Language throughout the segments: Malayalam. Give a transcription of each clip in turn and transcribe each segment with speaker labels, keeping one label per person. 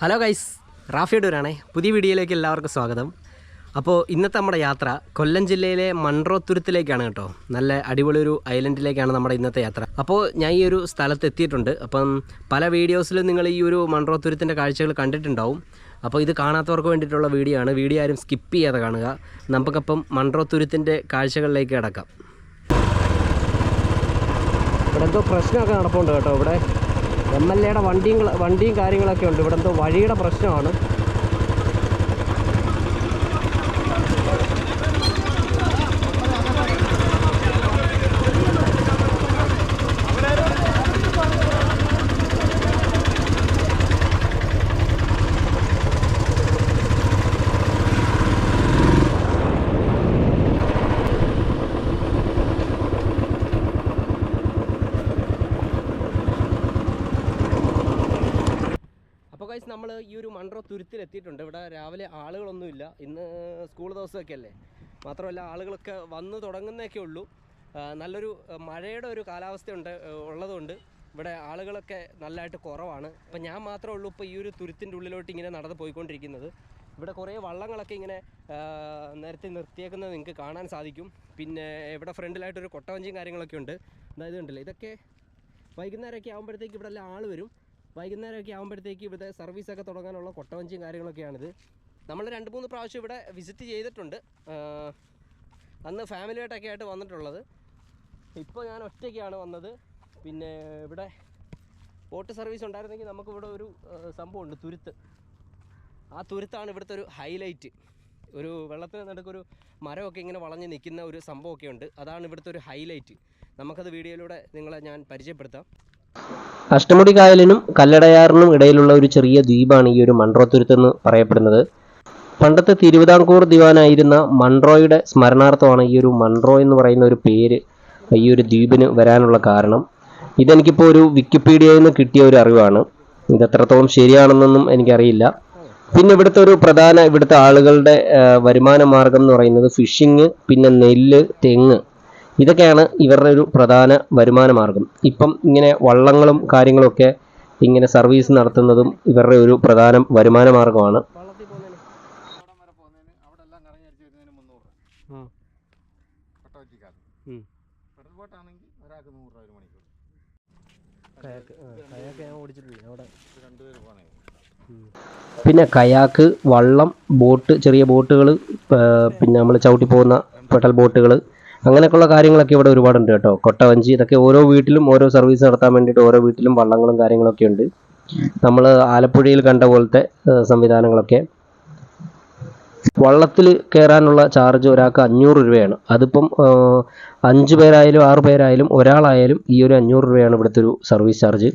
Speaker 1: ഹലോ ഗൈസ് റാഫിയടൂരാണേ പുതിയ വീഡിയോയിലേക്ക് എല്ലാവർക്കും സ്വാഗതം. അപ്പോൾ ഇന്നത്തെ നമ്മുടെ യാത്ര കൊല്ലം ജില്ലയിലെ മൺറോത്തുരുത്തിലേക്കാണ് കേട്ടോ. നല്ല അടിപൊളി ഒരു ഐലൻഡിലേക്കാണ് നമ്മുടെ ഇന്നത്തെ യാത്ര. അപ്പോൾ ഞാൻ ഈ ഒരു സ്ഥലത്ത് എത്തിയിട്ടുണ്ട്. അപ്പം പല വീഡിയോസിലും നിങ്ങൾ ഈ ഒരു മൺറോത്തുരുത്തിന്റെ കാഴ്ചകൾ കണ്ടിട്ടുണ്ടാവും. അപ്പോൾ ഇത് കാണാത്തവർക്ക് വേണ്ടിയിട്ടുള്ള വീഡിയോ ആണ്. വീഡിയോ ആരും സ്കിപ്പ് ചെയ്യാതെ കാണുക. നമുക്കപ്പം മൺറോത്തുരുത്തിന്റെ കാഴ്ചകളിലേക്ക് കിടക്കാം. ഇവിടെ എന്തോ പ്രശ്നമൊക്കെ നടപ്പുണ്ട് കേട്ടോ ഇവിടെ. എം എൽ എയുടെ വണ്ടിയും വണ്ടിയും കാര്യങ്ങളൊക്കെ ഉണ്ട്. ഇവിടെ എന്തോ വഴിയുടെ പ്രശ്നമാണ് അപ്പോൾ ഗൈസ് നമ്മൾ ഈ ഒരു മൺറോ തുരുത്തിൽ എത്തിയിട്ടുണ്ട് ഇവിടെ രാവിലെ ആളുകളൊന്നുമില്ല. ഇന്ന് സ്കൂൾ ദിവസമൊക്കെ അല്ലേ? മാത്രമല്ല ആളുകളൊക്കെ വന്ന് തുടങ്ങുന്നതൊക്കെ ഉള്ളൂ. നല്ലൊരു മഴയുടെ ഒരു കാലാവസ്ഥ ഉണ്ട് ആ, ഉള്ളതുകൊണ്ട് ഇവിടെ ആളുകളൊക്കെ നല്ലതായിട്ട് കുറവാണ്. അപ്പം ഞാൻ മാത്രമേ ഉള്ളൂ ഇപ്പോൾ ഈ ഒരു തുരുത്തിന്റെ ഉള്ളിലോട്ട് ഇങ്ങനെ നടന്ന് പോയിക്കൊണ്ടിരിക്കുന്നത്. ഇവിടെ കുറേ വള്ളങ്ങളൊക്കെ ഇങ്ങനെ നിരത്തി നിർത്തിയേക്കുന്നത് നിങ്ങൾക്ക് കാണാൻ സാധിക്കും. പിന്നെ ഇവിടെ ഫ്രണ്ടിലായിട്ടൊരു കൊട്ടവഞ്ചിയും കാര്യങ്ങളൊക്കെ ഉണ്ട്. അതായത് ഉണ്ടല്ലോ ഇതൊക്കെ വൈകുന്നേരമൊക്കെ ആകുമ്പോഴത്തേക്ക് ഇവിടെ എല്ലാം ആൾ വരും. വൈകുന്നേരമൊക്കെ ആകുമ്പോഴത്തേക്ക് ഇവിടെ സർവീസൊക്കെ തുടങ്ങാനുള്ള കൊട്ടവഞ്ചിയും കാര്യങ്ങളൊക്കെയാണിത്. നമ്മൾ രണ്ട് മൂന്ന് പ്രാവശ്യം ഇവിടെ വിസിറ്റ് ചെയ്തിട്ടുണ്ട്. അന്ന് ഫാമിലിയായിട്ടൊക്കെ ആയിട്ട് വന്നിട്ടുള്ളത്. ഇപ്പോൾ ഞാൻ ഒറ്റയ്ക്കാണ് വന്നത്. പിന്നെ ഇവിടെ ബോട്ട് സർവീസ് ഉണ്ടായിരുന്നെങ്കിൽ നമുക്കിവിടെ ഒരു സംഭവമുണ്ട് തുരുത്ത്. ആ തുരുത്താണ് ഇവിടുത്തെ ഒരു ഹൈലൈറ്റ് ഒരു വെള്ളത്തിന് നടുക്കൊരു മരമൊക്കെ ഇങ്ങനെ വളഞ്ഞ് നിൽക്കുന്ന ഒരു സംഭവമൊക്കെ ഉണ്ട്. അതാണ് ഇവിടുത്തെ ഒരു ഹൈലൈറ്റ് നമുക്കത് വീഡിയോയിലൂടെ നിങ്ങളെ ഞാൻ പരിചയപ്പെടുത്താം. അഷ്ടമുടി കായലിനും കല്ലടയാറിനും ഇടയിലുള്ള ഒരു ചെറിയ ദ്വീപാണ് ഈ ഒരു മൺട്രോത്തുരുത്ത് എന്ന് പറയപ്പെടുന്നത്. പണ്ടത്തെ തിരുവിതാംകൂർ ദിവാനായിരുന്ന മൺട്രോയുടെ സ്മരണാർത്ഥമാണ് ഈ ഒരു മൺട്രോ എന്ന് പറയുന്ന ഒരു പേര് ഈ ഒരു ദ്വീപിന് വരാനുള്ള കാരണം. ഇതെനിക്കിപ്പോൾ ഒരു വിക്കിപീഡിയയിൽ നിന്ന് കിട്ടിയ ഒരു അറിവാണ്. ഇത് എത്രത്തോളം ശരിയാണെന്നൊന്നും എനിക്കറിയില്ല. പിന്നെ ഇവിടുത്തെ ഒരു പ്രധാന ഇവിടുത്തെ ആളുകളുടെ വരുമാന മാർഗം എന്ന് പറയുന്നത് ഫിഷിങ് പിന്നെ നെല്ല് തെങ്ങ്. ഇതൊക്കെയാണ് ഇവരുടെ ഒരു പ്രധാന വരുമാന മാർഗം. ഇപ്പം ഇങ്ങനെ വള്ളങ്ങളും കാര്യങ്ങളൊക്കെ ഇങ്ങനെ സർവീസ് നടത്തുന്നതും ഇവരുടെ ഒരു പ്രധാന വരുമാന മാർഗമാണ്. പിന്നെ കയാക്ക് വള്ളം ബോട്ട് ചെറിയ ബോട്ടുകൾ പിന്നെ നമ്മൾ ചവിട്ടി പോകുന്ന പെട്ടൽ ബോട്ടുകൾ അങ്ങനെയൊക്കെയുള്ള കാര്യങ്ങളൊക്കെ ഇവിടെ ഒരുപാടുണ്ട് കേട്ടോ. കൊട്ടവഞ്ചി ഇതൊക്കെ ഓരോ വീട്ടിലും ഓരോ സർവീസ് നടത്താൻ വേണ്ടിയിട്ട് ഓരോ വീട്ടിലും വള്ളങ്ങളും കാര്യങ്ങളൊക്കെ ഉണ്ട്. നമ്മൾ ആലപ്പുഴയിൽ കണ്ട പോലത്തെ സംവിധാനങ്ങളൊക്കെ. വള്ളത്തിൽ കയറാനുള്ള ചാർജ് ഒരാൾക്ക് അഞ്ഞൂറ് രൂപയാണ്. അതിപ്പം അഞ്ച് പേരായാലും ആറ് പേരായാലും ഒരാളായാലും ഈ ഒരു അഞ്ഞൂറ് രൂപയാണ് ഇവിടുത്തെ ഒരു സർവീസ് ചാർജ്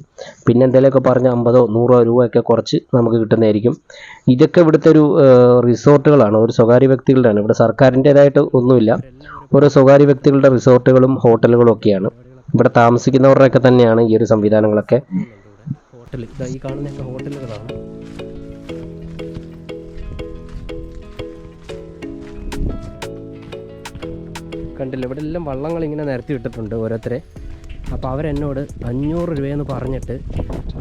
Speaker 1: പിന്നെ എന്തെങ്കിലുമൊക്കെ പറഞ്ഞ് അമ്പതോ നൂറോ രൂപയൊക്കെ കുറച്ച് നമുക്ക് കിട്ടുന്നതായിരിക്കും. ഇതൊക്കെ ഇവിടുത്തെ ഒരു റിസോർട്ടുകളാണ് ഒരു സ്വകാര്യ വ്യക്തികളുടെയാണ്. ഇവിടെ സർക്കാരിന്റെതായിട്ട് ഒന്നുമില്ല. ഓരോ സ്വകാര്യ വ്യക്തികളുടെ റിസോർട്ടുകളും ഹോട്ടലുകളും ഒക്കെയാണ്. ഇവിടെ താമസിക്കുന്നവരുടെയൊക്കെ തന്നെയാണ് ഈ ഒരു സംവിധാനങ്ങളൊക്കെ. ഹോട്ടൽ ഈ ഹോട്ടലുകളാണ്. കണ്ടില്ല? ഇവിടെ എല്ലാം വള്ളങ്ങൾ ഇങ്ങനെ നിരത്തി വിട്ടിട്ടുണ്ട് ഓരോരുത്തരെ. അപ്പോൾ അവരെന്നോട് അഞ്ഞൂറ് രൂപയെന്ന് പറഞ്ഞിട്ട്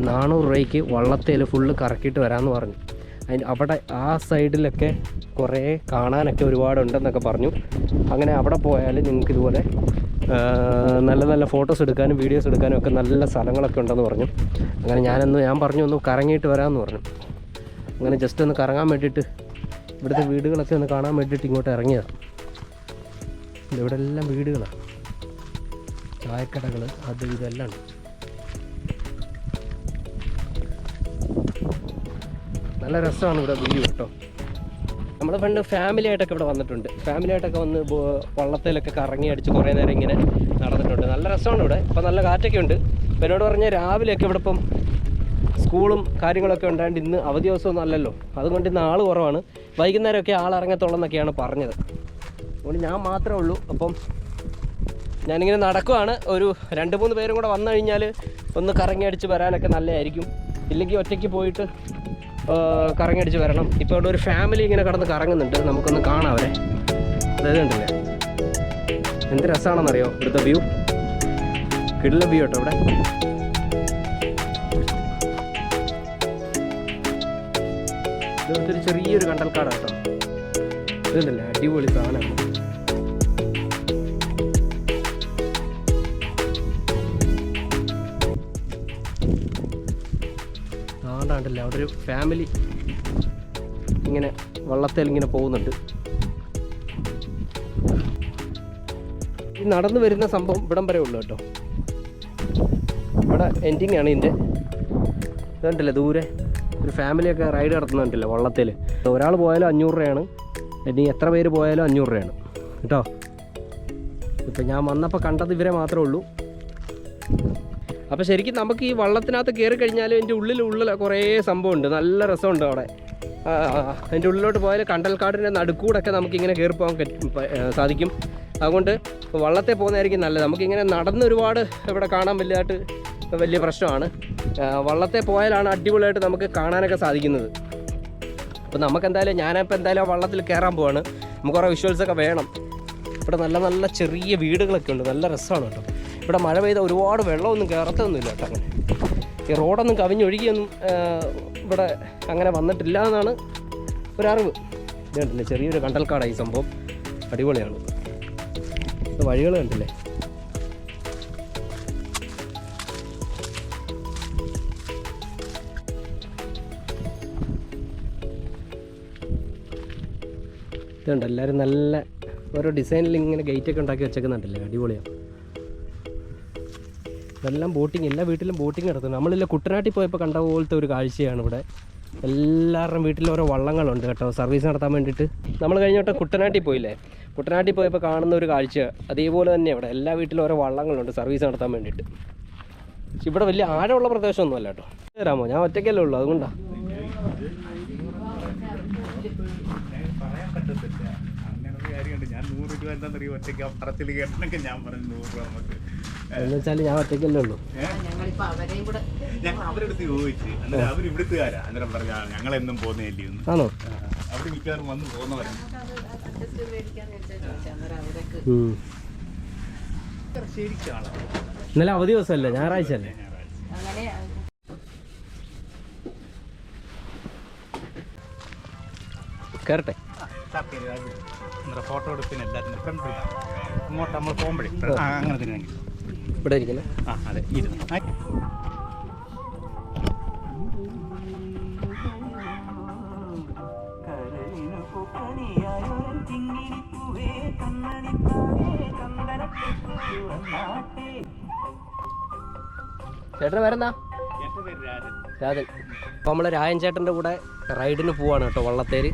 Speaker 1: നാനൂറ് രൂപയ്ക്ക് വള്ളത്തേൽ ഫുള്ള് കറക്കിയിട്ട് വരാമെന്ന് പറഞ്ഞു. അതിന് അവിടെ ആ സൈഡിലൊക്കെ കുറേ കാണാനൊക്കെ ഒരുപാടുണ്ടെന്നൊക്കെ പറഞ്ഞു. അങ്ങനെ അവിടെ പോയാൽ നിങ്ങൾക്ക് ഇതുപോലെ നല്ല നല്ല ഫോട്ടോസ് എടുക്കാനും വീഡിയോസ് എടുക്കാനും ഒക്കെ നല്ല സ്ഥലങ്ങളൊക്കെ ഉണ്ടെന്ന് പറഞ്ഞു. അങ്ങനെ ഞാനൊന്ന് ഞാൻ പറഞ്ഞു ഒന്ന് കറങ്ങിയിട്ട് വരാമെന്ന് പറഞ്ഞു. അങ്ങനെ ജസ്റ്റ് ഒന്ന് കറങ്ങാൻ വേണ്ടിയിട്ട് ഇവിടുത്തെ വീടുകളൊക്കെ ഒന്ന് കാണാൻ വേണ്ടിയിട്ട് ഇങ്ങോട്ട് ഇറങ്ങിയതാണ് ഇവിടെ എല്ലാം വീടുകളാണ് ചായക്കടകൾ അത് ഇതെല്ലാം ഉണ്ട്. നല്ല രസമാണ് ഇവിടെ വ്യൂ കേട്ടോ. നമ്മൾ ഫ്രണ്ട് ഫാമിലി ആയിട്ടൊക്കെ ഇവിടെ വന്നിട്ടുണ്ട്. ഫാമിലി ആയിട്ടൊക്കെ വന്ന് വള്ളത്തിലൊക്കെ കറങ്ങി അടിച്ച് കുറേ നേരം ഇങ്ങനെ നടന്നിട്ടുണ്ട്. നല്ല രസമാണ് ഇവിടെ. ഇപ്പം നല്ല കാറ്റൊക്കെ ഉണ്ട്. ഇപ്പം എന്നോട് പറഞ്ഞാൽ രാവിലെയൊക്കെ ഇവിടെ ഇപ്പം സ്കൂളും കാര്യങ്ങളൊക്കെ ഉണ്ടായത് ഇന്ന് അവധി ദിവസമൊന്നും അല്ലല്ലോ. അതുകൊണ്ട് ഇന്ന് ആൾ കുറവാണ്. വൈകുന്നേരമൊക്കെ ആൾ ഇറങ്ങത്തുള്ളൂ എന്നൊക്കെയാണ് പറഞ്ഞത്. അതുകൊണ്ട് ഞാൻ മാത്രമേ ഉള്ളൂ. അപ്പം ഞാനിങ്ങനെ നടക്കുവാണ്. ഒരു രണ്ട് മൂന്ന് പേരും കൂടെ വന്നു കഴിഞ്ഞാൽ ഒന്ന് കറങ്ങി അടിച്ച് വരാനൊക്കെ നല്ലതായിരിക്കും. ഇല്ലെങ്കിൽ ഒറ്റയ്ക്ക് പോയിട്ട് ആ, കറങ്ങി അടിച്ച് വരണം. ഇപ്പോൾ അവിടെ ഒരു ഫാമിലി ഇങ്ങനെ കടന്ന് കറങ്ങുന്നുണ്ട്. നമുക്കൊന്ന് കാണാം അവരെ. അതായത് ഉണ്ടല്ലേ എന്ത് രസമാണെന്നറിയോ ഇവിടുത്തെ വ്യൂ കിടിലെ വ്യൂ കേട്ടോ ഇവിടെ. ഇതൊരു ചെറിയൊരു കണ്ടൽക്കാടാണ് കേട്ടോ. ഇതുണ്ടല്ലേ അടിപൊളി സാധനമാണ്. ആണ്ടാണ്ടല്ലേ അവിടെ ഒരു ഫാമിലി ഇങ്ങനെ വള്ളത്തിൽ ഇങ്ങനെ പോകുന്നുണ്ട്. ഈ നടന്നു വരുന്ന സംഭവം ഇവിടം വരെ ഉള്ളു കേട്ടോ. ഇവിടെ എൻഡിങ് ആണ് ഇതിന്റെ ഇതുണ്ടല്ലേ ദൂരെ? ഒരു ഫാമിലിയൊക്കെ റൈഡ് നടത്തുന്നുണ്ടല്ലോ വള്ളത്തിൽ? ഒരാൾ പോയാലും അഞ്ഞൂറ് രൂപയാണ്. ഇനി എത്ര പേര് പോയാലും അഞ്ഞൂറ് രൂപയാണ്. കേട്ടോ? ഇപ്പം ഞാൻ വന്നപ്പോൾ കണ്ടത് ഇവരെ മാത്രമേ ഉള്ളൂ. അപ്പോൾ ശരിക്കും നമുക്ക് ഈ വള്ളത്തിനകത്ത് കയറി കഴിഞ്ഞാലും എന്റെ ഉള്ളിൽ ഉള്ളിൽ കുറേ സംഭവമുണ്ട്. നല്ല രസമുണ്ട് അവിടെ. എന്റെ ഉള്ളിലോട്ട് പോയാൽ കണ്ടൽക്കാടിന്റെ നടുക്കൂടൊക്കെ നമുക്കിങ്ങനെ കയറി പോകാൻ സാധിക്കും. അതുകൊണ്ട് വള്ളത്തെ പോകുന്നതായിരിക്കും നല്ലത്. നമുക്കിങ്ങനെ നടന്ന് ഒരുപാട് ഇവിടെ കാണാൻ വലിയതായിട്ട് വലിയ പ്രശ്നമാണ്. വള്ളത്തെ പോയാലാണ് അടിപൊളിയായിട്ട് നമുക്ക് കാണാനൊക്കെ സാധിക്കുന്നത്. അപ്പോൾ നമുക്ക് എന്തായാലും ഞാനിപ്പോൾ എന്തായാലും വള്ളത്തിൽ കയറാൻ പോവാണ്. നമുക്ക് കുറേ വിഷ്വൽസൊക്കെ വേണം. ഇവിടെ നല്ല നല്ല ചെറിയ വീടുകളൊക്കെ ഉണ്ട്. നല്ല രസമാണ് കേട്ടോ. ഇവിടെ മഴ പെയ്ത ഒരുപാട് വെള്ളമൊന്നും കയറത്തൊന്നുമില്ല കേട്ടോ അങ്ങനെ. ഈ റോഡൊന്നും കവിഞ്ഞൊഴുകിയൊന്നും ഇവിടെ അങ്ങനെ വന്നിട്ടില്ല എന്നാണ് ഒരറിവ്. ഇത് കണ്ടില്ലേ ചെറിയൊരു കണ്ടൽക്കാടാണ് ഈ സംഭവം. അടിപൊളിയാണ്. വഴികൾ കണ്ടില്ലേ? ഇതുണ്ട് എല്ലാവരും നല്ല ഓരോ ഡിസൈനിൽ ഇങ്ങനെ ഗേറ്റൊക്കെ ഉണ്ടാക്കി വെച്ചേക്കുന്നുണ്ടല്ലേ? അടിപൊളിയാണ് ഇതെല്ലാം ബോട്ടിങ് എല്ലാ വീട്ടിലും ബോട്ടിങ് നടത്തുന്നു. നമ്മളില്ല കുട്ടനാട്ടിൽ പോയപ്പോൾ കണ്ട പോലത്തെ ഒരു കാഴ്ചയാണ് ഇവിടെ. എല്ലാവരുടെയും വീട്ടിൽ ഓരോ വള്ളങ്ങളുണ്ട് കേട്ടോ സർവീസ് നടത്താൻ വേണ്ടിയിട്ട്. നമ്മൾ കഴിഞ്ഞ വട്ടം കുട്ടനാട്ടിൽ പോയില്ലേ? കുട്ടനാട്ടിൽ പോയപ്പോൾ കാണുന്ന ഒരു കാഴ്ച അതേപോലെ തന്നെ ഇവിടെ. എല്ലാ വീട്ടിലും ഓരോ വള്ളങ്ങളുണ്ട് സർവീസ് നടത്താൻ വേണ്ടിയിട്ട്. ഇവിടെ വലിയ ആഴമുള്ള പ്രദേശമൊന്നും അല്ല കേട്ടോ. തരാമോ? ഞാൻ ഒറ്റയ്ക്കല്ലേ ഉള്ളൂ അതുകൊണ്ടാണ്
Speaker 2: പറയാൻ പറ്റത്തില്ല. കാര്യമുണ്ട്. ഞാൻ നൂറ് രൂപ എന്താണെന്നറിയോ? ഒറ്റയ്ക്ക് പറച്ചിൽ കേട്ടനൊക്കെ ഞാൻ പറഞ്ഞു നൂറ് രൂപ നമുക്ക്.
Speaker 1: എന്ന് വെച്ചാൽ ഞാൻ ഒറ്റയ്ക്കല്ലേ ഉള്ളൂ.
Speaker 3: ഞങ്ങളിപ്പോ അവരെയും കൂടെ
Speaker 2: ഞങ്ങൾ അവരെടുത്ത് ചോദിച്ചു. അന്നേരം അവർ ഇവിടുത്തുകാരാ അന്നേരം പറഞ്ഞ ഞങ്ങളെന്നും പോകുന്നില്ലേ എന്ന്.
Speaker 1: ആണോ?
Speaker 2: അവർ മിക്കവാറും വന്ന് പോകുന്നവരാണ്. ശരിക്കാണ്
Speaker 1: ഇന്നലെ അവധി ദിവസമല്ലേ? ഞായറാഴ്ച അല്ലേ?
Speaker 3: അങ്ങനെ
Speaker 1: കയറട്ടെ
Speaker 2: അന്നേരം ഫോട്ടോ എടുപ്പിന് എല്ലാത്തിനും ഫ്രണ്ട് ഇങ്ങോട്ട് നമ്മൾ പോകുമ്പോഴേ. ആ അങ്ങനെ തന്നെ
Speaker 1: ഇവിടെ ഇരിക്കുന്നു?
Speaker 2: ആ അതെ ഇരുന്ന്
Speaker 1: ചേട്ടന് പേരെന്താ?
Speaker 2: രാജൻ.
Speaker 1: രാജൻ. അപ്പോൾ നമ്മൾ രായൻ ചേട്ടന്റെ കൂടെ റൈഡിന് പോവാണ് കേട്ടോ വള്ളത്തേര്.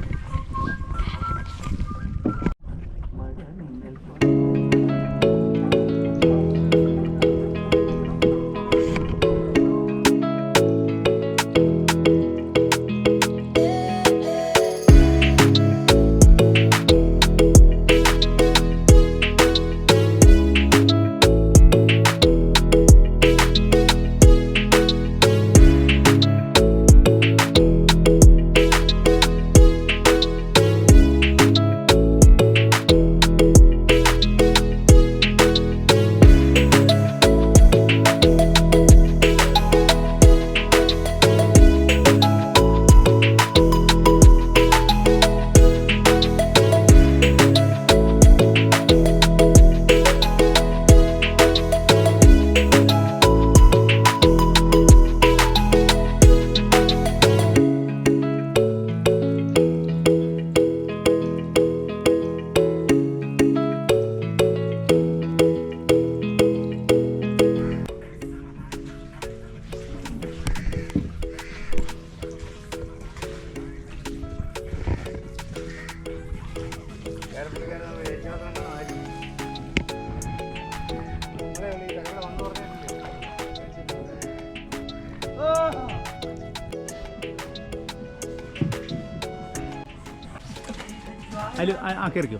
Speaker 2: അതിൽ ആ കയറിക്കോ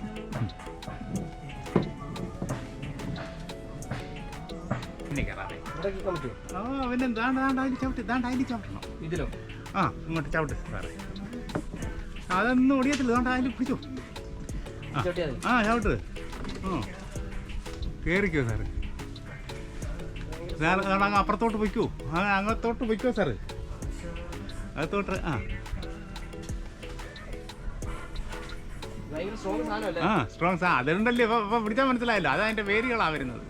Speaker 2: പിന്നെ കയറാതെ ആ പിന്നെ ദാണ്ട് ദാണ്ട് അതിൽ ചവിട്ടി ദാണ്ട് അതിൽ ചവിട്ടണം.
Speaker 1: ഇതിലോ?
Speaker 2: ആ ഇങ്ങോട്ട് ചവിട്ട് സാറേ. അതൊന്നും ഒടിയത്തില്ല ദാണ്ട് അതിൽ പിടിച്ചോ. ആ. ആ ചവിട്ട്. ആ കയറിക്കോ സാറ്. സാർ അങ്ങ് അപ്പുറത്തോട്ട് പൊയ്ക്കോ. ആ അങ്ങത്തോട്ട് പൊയ്ക്കോ സാറ്. അകത്തോട്ട് ആ. ആ സ്ട്രോങ് സാ. അതുകൊണ്ടല്ലേ ഇപ്പൊ ഇപ്പൊ പിടിച്ചാൽ മനസ്സിലായല്ലോ. അത് അതിന്റെ വേരുകളാ വരുന്നത്.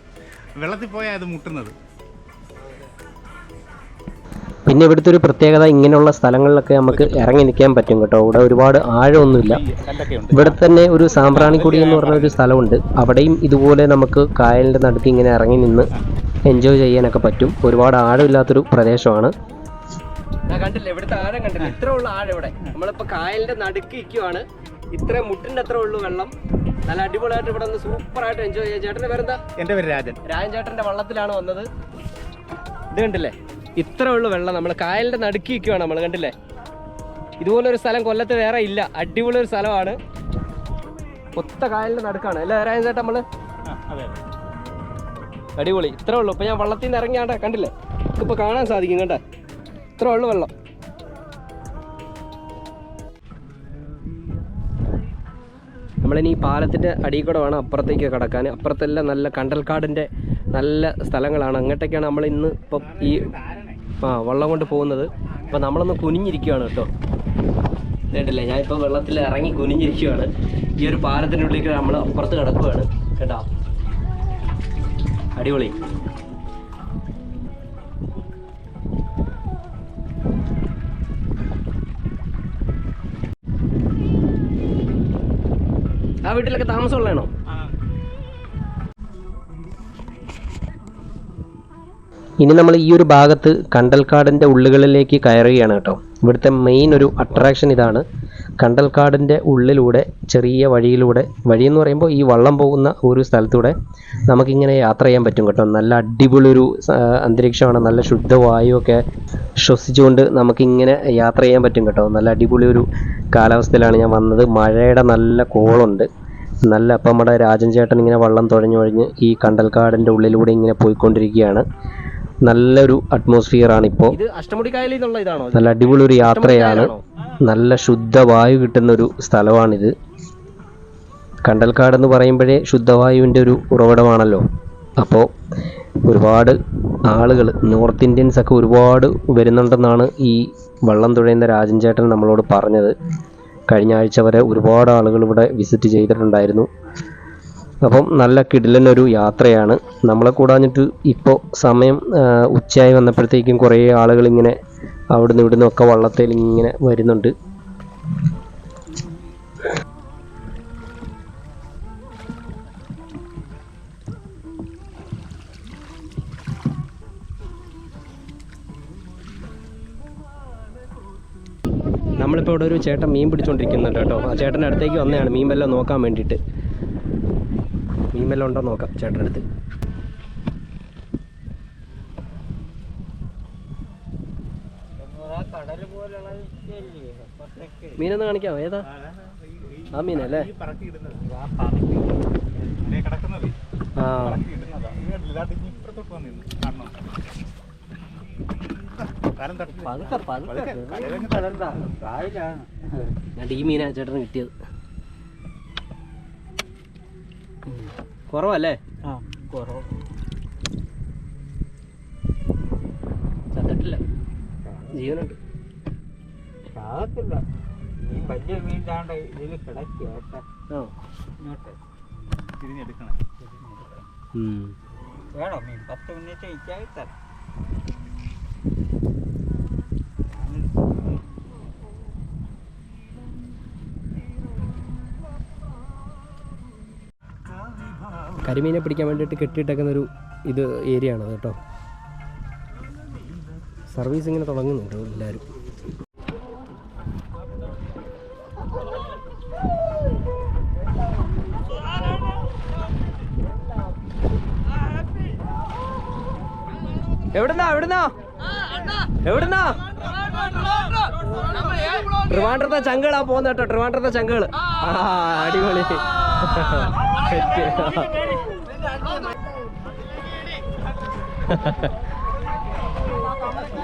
Speaker 2: വെള്ളത്തിൽ പോയാൽ അത് മുട്ടുന്നത്.
Speaker 1: പിന്നെ ഇവിടുത്തെ ഒരു പ്രത്യേകത ഇങ്ങനെയുള്ള സ്ഥലങ്ങളിലൊക്കെ നമുക്ക് ഇറങ്ങി നിൽക്കാൻ പറ്റും കേട്ടോ. ഇവിടെ ഒരുപാട് ആഴമൊന്നുമില്ല. ഇവിടെ തന്നെ ഒരു സാമ്പ്രാണിക്കുടി എന്ന് പറഞ്ഞ ഒരു സ്ഥലമുണ്ട്. അവിടെയും ഇതുപോലെ നമുക്ക് കായലിന്റെ നടുക്ക് ഇങ്ങനെ ഇറങ്ങി നിന്ന് എൻജോയ് ചെയ്യാനൊക്കെ പറ്റും. ഒരുപാട് ആഴമില്ലാത്തൊരു പ്രദേശമാണ്. കണ്ടില്ല? ഇവിടുത്തെ ആഴം കണ്ടില്ല? ഇത്ര ഉള്ള ആഴം ഇവിടെ. നമ്മളിപ്പോ കായലിന്റെ നടുക്ക് ഇരിക്കുവാണ്. ഇത്ര മുട്ടിന്റെ അത്ര ഉള്ളു വെള്ളം. നല്ല അടിപൊളിയായിട്ട് ഇവിടെ നിന്ന് സൂപ്പർ ആയിട്ട് എൻജോയ് ചെയ്യാം. ചേട്ടന്റെ പേരെന്താ?
Speaker 2: എന്റെ പേര് രാജൻ.
Speaker 1: രാജൻ ചേട്ടന്റെ വള്ളത്തിലാണ് വന്നത്. ഇത് കണ്ടില്ലേ? ഇത്ര ഉള്ളു വെള്ളം. നമ്മൾ കായലിന്റെ നടുക്കി നിൽക്കുകയാണ് നമ്മൾ കണ്ടില്ലേ? ഇതുപോലൊരു സ്ഥലം കൊല്ലത്ത് വേറെ ഇല്ല. അടിപൊളി ഒരു സ്ഥലമാണ്. ഒത്ത കായലിന്റെ നടുക്കാണ്. അല്ലേ രാജൻ
Speaker 2: ചേട്ടൻ അതെ.
Speaker 1: അടിപൊളി. ഇത്രേ ഉള്ളൂ. ഇപ്പൊ ഞാൻ വള്ളത്തിൽ നിന്ന് ഇറങ്ങിയാണ്ട കണ്ടില്ലേ? ഇപ്പൊ കാണാൻ സാധിക്കും കണ്ട? ഇത്രേ ഉള്ളു വെള്ളം. നമ്മളിനി ഈ പാലത്തിന്റെ അടിയിൽ കൂടെ വേണം അപ്പുറത്തേക്ക് കടക്കാൻ. അപ്പുറത്തെല്ലാം നല്ല കണ്ടൽക്കാടിന്റെ നല്ല സ്ഥലങ്ങളാണ്. അങ്ങോട്ടേക്കാണ് നമ്മൾ ഇന്ന് ഇപ്പം ഈ ആ വെള്ളം കൊണ്ട് പോകുന്നത്. അപ്പം നമ്മളൊന്ന് കുനിഞ്ഞിരിക്കുകയാണ് കേട്ടോ. കേട്ടില്ലേ ഞാനിപ്പോൾ വെള്ളത്തിൽ ഇറങ്ങി കുനിഞ്ഞിരിക്കുകയാണ് ഈ ഒരു പാലത്തിന്റെ ഉള്ളിലേക്ക് നമ്മൾ അപ്പുറത്ത് കിടക്കുകയാണ് കേട്ടോ? അടിപൊളി. വീട്ടിലൊക്കെ താമസമുള്ളതാണോ? ഇനി നമ്മൾ ഈ ഒരു ഭാഗത്ത് കണ്ടൽക്കാടിന്റെ ഉള്ളുകളിലേക്ക് കയറുകയാണ് കേട്ടോ. ഇവിടുത്തെ മെയിൻ ഒരു അട്രാക്ഷൻ ഇതാണ്. കണ്ടൽക്കാടിന്റെ ഉള്ളിലൂടെ ചെറിയ വഴിയിലൂടെ വഴിയെന്ന് പറയുമ്പോൾ ഈ വള്ളം പോകുന്ന ഒരു സ്ഥലത്തൂടെ നമുക്കിങ്ങനെ യാത്ര ചെയ്യാൻ പറ്റും കേട്ടോ. നല്ല അടിപൊളി ഒരു അന്തരീക്ഷമാണ്. നല്ല ശുദ്ധവായുവൊക്കെ ശ്വസിച്ചുകൊണ്ട് നമുക്കിങ്ങനെ യാത്ര ചെയ്യാൻ പറ്റും കേട്ടോ. നല്ല അടിപൊളി ഒരു കാലാവസ്ഥയിലാണ് ഞാൻ വന്നത്. മഴയുടെ നല്ല കോളുണ്ട്. നല്ല അപ്പം നമ്മുടെ രാജൻ ചേട്ടൻ ഇങ്ങനെ വള്ളം തുഴഞ്ഞുഴഞ്ഞ് ഈ കണ്ടൽക്കാടിന്റെ ഉള്ളിലൂടെ ഇങ്ങനെ പോയിക്കൊണ്ടിരിക്കുകയാണ്. നല്ലൊരു അറ്റ്മോസ്ഫിയർ ആണ് ഇപ്പോൾ. നല്ല അടിപൊളി ഒരു യാത്രയാണ്. നല്ല ശുദ്ധവായു കിട്ടുന്ന ഒരു സ്ഥലമാണിത്. കണ്ടൽക്കാട് എന്ന് പറയുമ്പോഴേ ശുദ്ധവായുവിന്റെ ഒരു ഉറവിടമാണല്ലോ. അപ്പോൾ ഒരുപാട് ആളുകൾ നോർത്ത് ഇന്ത്യൻസ് ഒക്കെ ഒരുപാട് വരുന്നുണ്ടെന്നാണ് ഈ വള്ളം തുഴയുന്ന രാജൻ ചേട്ടൻ നമ്മളോട് പറഞ്ഞത്. കഴിഞ്ഞ ആഴ്ച വരെ ഒരുപാട് ആളുകൾ ഇവിടെ വിസിറ്റ് ചെയ്തിട്ടുണ്ടായിരുന്നു. അപ്പം നല്ല കിടിലനൊരു യാത്രയാണ്. നമ്മളെ കൂടാഞ്ഞിട്ട് ഇപ്പോൾ സമയം ഉച്ചയായി വന്നപ്പോഴത്തേക്കും കുറേ ആളുകൾ ഇങ്ങനെ അവിടുന്ന് ഇവിടുന്ന് ഒക്കെ വള്ളത്തിൽ ഇങ്ങനെ വരുന്നുണ്ട്. നമ്മളിപ്പോൾ ഇവിടെ ഒരു ചേട്ടൻ മീൻ പിടിച്ചുകൊണ്ടിരിക്കുന്നുണ്ട് കേട്ടോ. ആ ചേട്ടന്റെ അടുത്തേക്ക് വന്നതാണ്. മീൻ വല്ലതും നോക്കാൻ വേണ്ടിയിട്ട്. മീൻ വല്ലതും ഉണ്ടോ നോക്കാം ചേട്ടന്റെ അടുത്ത്. മീനൊന്ന് കാണിക്കാമോ ഏതാ? ആ മീനല്ലേ? ആ. ഈ മീനാ ചേട്ടന് കിട്ടിയത്. കുറവല്ലേ? ചത്തിട്ടില്ല. ജീവനുണ്ട്.
Speaker 4: വലിയ മീൻ താണ്ട ഇതിൽ കിടക്കുക
Speaker 1: ആ.
Speaker 4: ഇങ്ങോട്ട്.
Speaker 2: തിരിഞ്ഞെടുക്കണം.
Speaker 4: വേണോ മീൻ? പത്ത് മിനിറ്റ് ഇച്ചാൽ തരാം.
Speaker 1: കരിമീനെ പിടിക്കാൻ വേണ്ടിയിട്ട് കെട്ടിയിട്ടേക്കുന്ന ഒരു ഇത് ഏരിയ ആണ് കേട്ടോ സർവീസ് ഇങ്ങനെ തുടങ്ങുന്നുണ്ട് എല്ലാവരും എവിടുന്നാ എവിടുന്നാ എവിടുന്നാ ട്രിവാൻഡ്രത്തെ ചങ്കുകളാ പോകുന്ന കേട്ടോ ട്രിവാൻഡ്രത്തെ ചങ്കുകൾ അടിപൊളി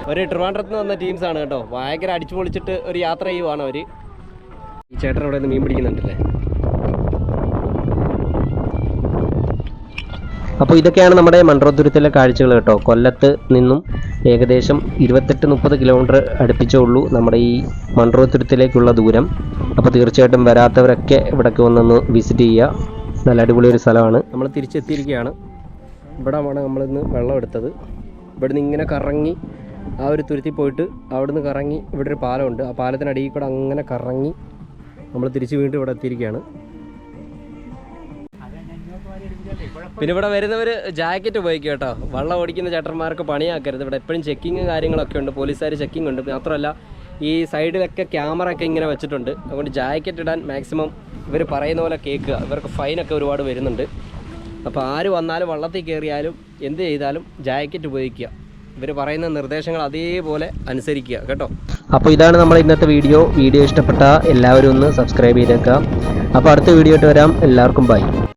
Speaker 1: ഒരു ട്രിവാൻഡ്രത്ത് നിന്ന് വന്ന ടീംസ് ആണ് കേട്ടോ. ഭയങ്കര അടിച്ചു പൊളിച്ചിട്ട് ഒരു യാത്ര ചെയ്യുവാണ് അവർ. ഈ ചേട്ടൻ അവിടെ നിന്ന് മീൻ പിടിക്കുന്നുണ്ടല്ലേ? അപ്പോൾ ഇതൊക്കെയാണ് നമ്മുടെ മൺട്രോത്തുരുത്തിലെ കാഴ്ചകൾ കേട്ടോ. കൊല്ലത്ത് നിന്നും ഏകദേശം ഇരുപത്തെട്ട് മുപ്പത് കിലോമീറ്റർ അടുപ്പിച്ചേ ഉള്ളൂ നമ്മുടെ ഈ മൺട്രോത്തുരുത്തിലേക്കുള്ള ദൂരം. അപ്പോൾ തീർച്ചയായിട്ടും വരാത്തവരൊക്കെ ഇവിടേക്ക് വന്നൊന്ന് വിസിറ്റ് ചെയ്യുക. നല്ല അടിപൊളി ഒരു സ്ഥലമാണ്. നമ്മൾ തിരിച്ചെത്തിയിരിക്കുകയാണ്. ഇവിടെ ആണ് നമ്മളിന്ന് വെള്ളം എടുത്തത്. ഇവിടുന്ന് ഇങ്ങനെ കറങ്ങി ആ ഒരു തുരുത്തി പോയിട്ട് അവിടുന്ന് കറങ്ങി ഇവിടെ ഒരു പാലമുണ്ട്. ആ പാലത്തിനടിയിൽ കൂടെ അങ്ങനെ കറങ്ങി നമ്മൾ തിരിച്ച് വീണ്ടും ഇവിടെ എത്തിയിരിക്കുകയാണ്. പിന്നെ ഇവിടെ വരുന്നവർ ജാക്കറ്റ് ഉപയോഗിക്കുക കേട്ടോ. വെള്ളം ഓടിക്കുന്ന ചേട്ടന്മാർക്ക് പണിയാക്കരുത്. ഇവിടെ എപ്പോഴും ചെക്കിങ് കാര്യങ്ങളൊക്കെ ഉണ്ട്. പോലീസുകാർ ചെക്കിംഗ് ഉണ്ട്. മാത്രമല്ല ഈ സൈഡിലൊക്കെ ക്യാമറ ഒക്കെ ഇങ്ങനെ വെച്ചിട്ടുണ്ട്. അതുകൊണ്ട് ജാക്കറ്റ് ഇടാൻ മാക്സിമം ഇവർ പറയുന്ന പോലെ കേൾക്കുക. ഇവർക്ക് ഫൈനൊക്കെ ഒരുപാട് വരുന്നുണ്ട്. അപ്പോൾ ആര് വന്നാലും വള്ളത്തിൽ കയറിയാലും എന്ത് ചെയ്താലും ജാക്കറ്റ് ഉപയോഗിക്കുക. ഇവർ പറയുന്ന നിർദ്ദേശങ്ങൾ അതേപോലെ അനുസരിക്കുക കേട്ടോ. അപ്പോൾ ഇതാണ് നമ്മൾ ഇന്നത്തെ വീഡിയോ. വീഡിയോ ഇഷ്ടപ്പെട്ട എല്ലാവരും ഒന്ന് സബ്സ്ക്രൈബ് ചെയ്തേക്കാം അപ്പോൾ അടുത്ത വീഡിയോ ആയിട്ട് വരാം. എല്ലാവർക്കും ബൈ